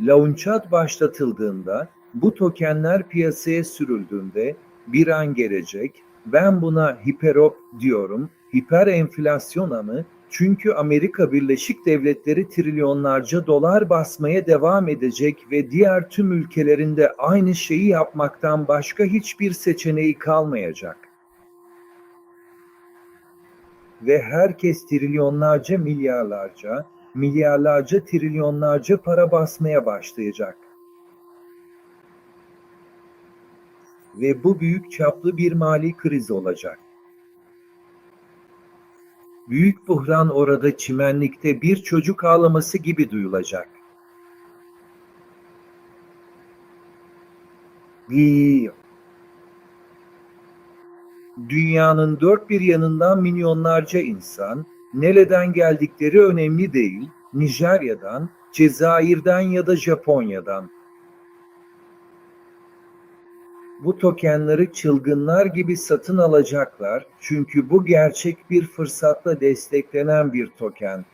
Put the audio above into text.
Launchpad başlatıldığında, bu tokenler piyasaya sürüldüğünde bir an gelecek, ben buna hiperop diyorum, hiper enflasyona mı? Çünkü Amerika Birleşik Devletleri trilyonlarca dolar basmaya devam edecek ve diğer tüm ülkelerinde aynı şeyi yapmaktan başka hiçbir seçeneği kalmayacak. Ve herkes trilyonlarca milyarlarca, milyarlarca trilyonlarca para basmaya başlayacak. Ve bu büyük çaplı bir mali kriz olacak. Büyük buhran orada çimenlikte bir çocuk ağlaması gibi duyulacak. Bir Dünyanın dört bir yanından milyonlarca insan, nereden geldikleri önemli değil, Nijerya'dan, Cezayir'den ya da Japonya'dan. Bu tokenleri çılgınlar gibi satın alacaklar çünkü bu gerçek bir fırsatla desteklenen bir token.